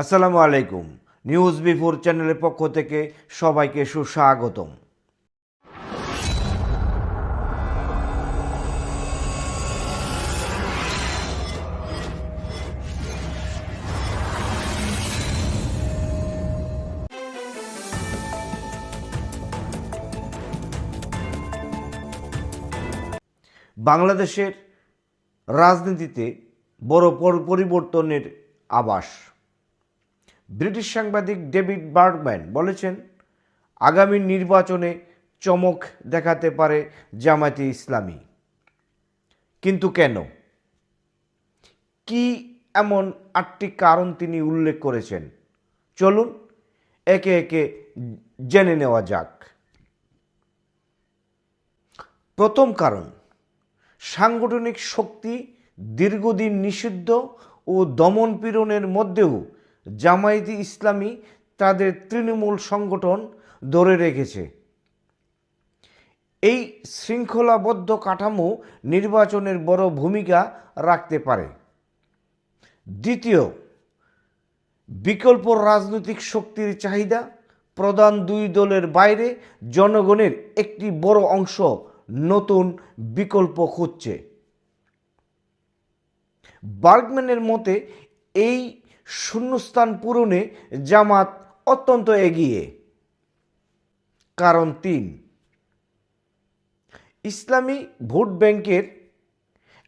আসসালামু আলাইকুম। News before চ্যানেলের পক্ষ থেকে সবাইকে সুস্বাগতম। বাংলাদেশের রাজনীতিতে বড় পরিবর্তনের আভাস। ব্রিটিশ সাংবাদিক ডেভিড বার্গম্যান বলেছেন, আগামী নির্বাচনে চমক দেখাতে পারে জামায়াতে ইসলামী। কিন্তু কেন? কি এমন আটটি কারণ তিনি উল্লেখ করেছেন? চলুন একে একে জেনে নেওয়া যাক। প্রথম কারণ, সাংগঠনিক শক্তি দীর্ঘদিন নিষিদ্ধ ও দমনপীড়নের মধ্যেও জামায়াতি ইসলামী তাদের তৃণমূল সংগঠন ধরে রেখেছে। এই শৃঙ্খলাবদ্ধ কাঠামো নির্বাচনের বড় ভূমিকা রাখতে পারে। দ্বিতীয়, বিকল্প রাজনৈতিক শক্তির চাহিদা প্রধান দুই দলের বাইরে জনগণের একটি বড় অংশ নতুন বিকল্প খুঁজছে। বার্গম্যানের মতে, এই শূন্যস্থান পূরণে জামাত অত্যন্ত এগিয়ে। কারণ তিন, ইসলামী ভোট ব্যাংকের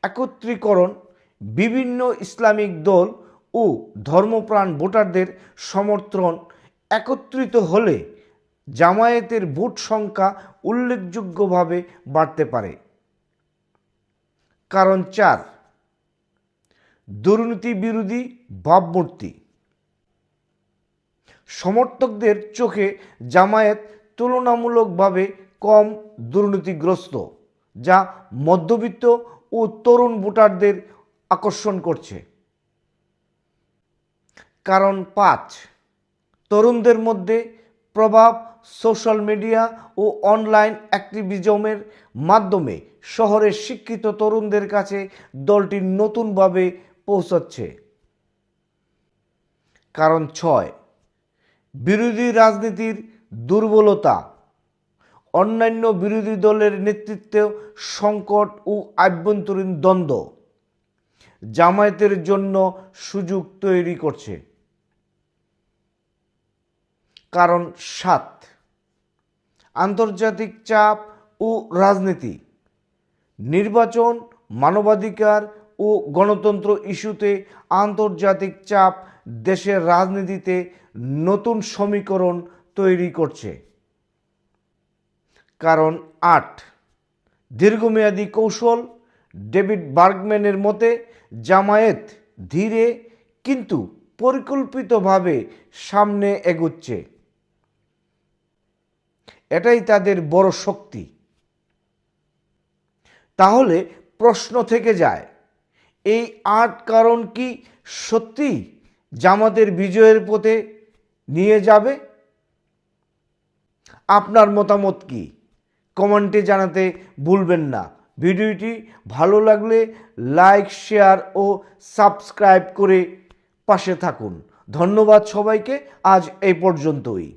একত্রীকরণ বিভিন্ন ইসলামিক দল ও ধর্মপ্রাণ ভোটারদের সমর্থন একত্রিত হলে জামায়াতের ভোট সংখ্যা উল্লেখযোগ্যভাবে বাড়তে পারে। কারণ চার দুর্নীতি বিরোধী ভাবমূর্তি। সমর্থকদের চোখে জামায়াত তুলনামূলকভাবে কম দুর্নীতিগ্রস্ত, যা মধ্যবিত্ত ও তরুণ ভোটারদের আকর্ষণ করছে। কারণ পাঁচ, তরুণদের মধ্যে প্রভাব সোশ্যাল মিডিয়া ও অনলাইন অ্যাক্টিভিজমের মাধ্যমে। শহরের শিক্ষিত তরুণদের কাছে দলটি নতুনভাবে পৌঁছচ্ছে। কারণ ছয়, বিরোধী রাজনীতির দুর্বলতা, অন্যান্য বিরোধী দলের নেতৃত্বে সংকট ও আভ্যন্তরীণ দ্বন্দ্ব জামায়াতের জন্য সুযোগ তৈরি করছে। কারণ সাত, আন্তর্জাতিক চাপ ও রাজনীতি, নির্বাচন মানবাধিকার ও গণতন্ত্র ইস্যুতে আন্তর্জাতিক চাপ দেশের রাজনীতিতে নতুন সমীকরণ তৈরি করছে। কারণ আট, দীর্ঘমেয়াদী কৌশল ডেভিড বার্গম্যানের মতে জামায়াত ধীরে কিন্তু পরিকল্পিতভাবে সামনে এগুচ্ছে। এটাই তাদের বড় শক্তি। তাহলে প্রশ্ন থেকে যায় এই আট কারণ কি সত্যি জামাতের বিজয়ের পথে নিয়ে যাবে? আপনার মতামত কি? কমেন্টে জানাতে ভুলবেন না। ভিডিওটি ভালো লাগলে লাইক, শেয়ার ও সাবস্ক্রাইব করে পাশে থাকুন। ধন্যবাদ সবাইকে। আজ এই পর্যন্তই।